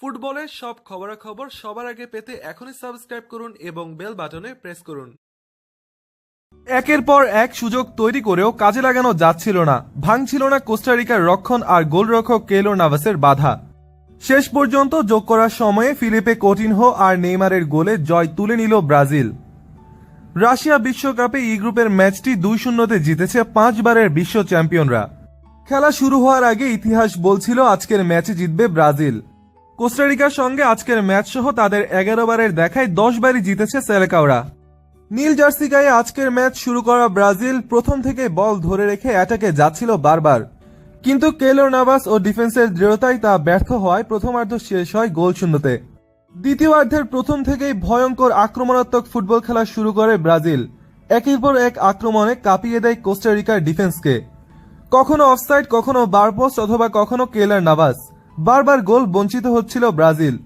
ফুটবলের সব খবরাখবর সবার আগে পেতে এখনই সাবস্ক্রাইব করুন এবং বেল বাটনে প্রেস করুন। একের পর এক সুযোগ তৈরি করেও কাজে লাগানো যাচ্ছিল না। ভাঙছিল না কোস্টারিকার রক্ষণ আর গোলরক্ষক কেলো নাভাসের বাধা। শেষ পর্যন্ত যোগ করার সময়ে ফিলিপে কোটিনহো আর নেইমারের গোলে জয় তুলে নিল ব্রাজিল। রাশিয়া বিশ্বকাপে ই গ্রুপের ম্যাচটি দুই শূন্যতে জিতেছে পাঁচবারের বিশ্ব চ্যাম্পিয়নরা। খেলা শুরু হওয়ার আগে ইতিহাস বলছিল আজকের ম্যাচে জিতবে ব্রাজিল। কোস্টারিকার সঙ্গে আজকের ম্যাচ সহ তাদের এগারো বারের দেখায় দশ বারই জিতেছে সেলেকাওরা নীল জার্সি গায়ে আজকের ম্যাচ শুরু করা ব্রাজিল প্রথম থেকে বল ধরে রেখে অ্যাটাকে যাচ্ছিল বারবার। কিন্তু কেলোর নাভাস ও ডিফেন্সের দৃঢ়তায় তা ব্যর্থ হওয়ায় প্রথমার্ধ শেষ হয় গোল শূন্যতে দ্বিতীয়ার্ধের প্রথম থেকেই ভয়ঙ্কর আক্রমণাত্মক ফুটবল খেলা শুরু করে ব্রাজিল। একের পর এক আক্রমণে কাঁপিয়ে দেয় কোস্টারিকার ডিফেন্সকে। কখনো অফসাইড, কখনো বারপোস্ট অথবা কখনো কেলার নাভাস। বারবার গোল বঞ্চিত হচ্ছিল ব্রাজিল।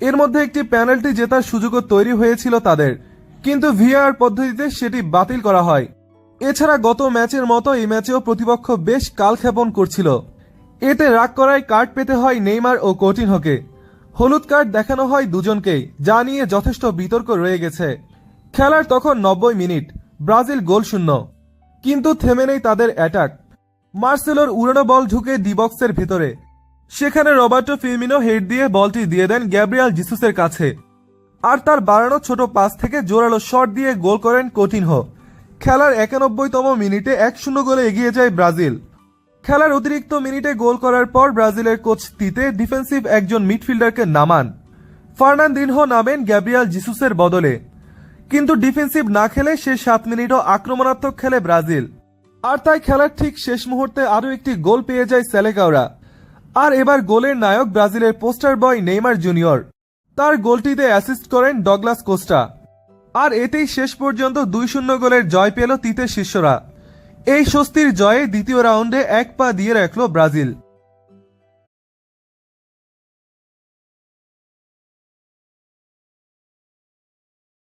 এর মধ্যে একটি পেনাল্টি জেতার সুযোগও তৈরি হয়েছিল তাদের, কিন্তু ভিআর পদ্ধতিতে সেটি বাতিল করা হয়। এছাড়া গত ম্যাচের মতো এই ম্যাচেও প্রতিপক্ষ বেশ কালক্ষেপণ করছিল। এতে রাগ করায় কার্ড পেতে হয় নেইমার ও কোটিনহোকে হলুদ কার্ড দেখানো হয় দুজনকেই, যা নিয়ে যথেষ্ট বিতর্ক রয়ে গেছে। খেলার তখন নব্বই মিনিট, ব্রাজিল গোল শূন্য। কিন্তু থেমে নেই তাদের অ্যাটাক। মার্সেলোর উড়ানো বল ঢুকে ডিবক্সের ভেতরে। সেখানে রবার্টো ফিরমিনো হেড দিয়ে বলটি দিয়ে দেন গ্যাব্রিয়াল জিসুসের কাছে। আর তার বাড়ানো ছোট পাস থেকে জোরালো শট দিয়ে গোল করেন কোটিনহো। খেলার একানব্বইতম মিনিটে এক শূন্য গোলে এগিয়ে যায় ব্রাজিল। খেলার অতিরিক্ত মিনিটে গোল করার পর ব্রাজিলের কোচ তিতে ডিফেন্সিভ একজন মিডফিল্ডারকে নামান। ফার্নান্দিনহো নামেন গ্যাব্রিয়াল জিসুসের বদলে। কিন্তু ডিফেন্সিভ না খেলে সে সাত মিনিটও আক্রমণাত্মক খেলে ব্রাজিল। আর তাই খেলার ঠিক শেষ মুহূর্তে আরও একটি গোল পেয়ে যায় সেলেকাওরা। আর এবার গোলের নায়ক ব্রাজিলের পোস্টার বয় নেইমার জুনিয়র। তার গোলটিতে অ্যাসিস্ট করেন ডগলাস কোস্টা। আর এতেই শেষ পর্যন্ত দুই শূন্য গোলের জয় পেল তিতে শিষ্যরা। এই স্বস্তির জয়ে দ্বিতীয় রাউন্ডে এক পা দিয়ে রাখল ব্রাজিল।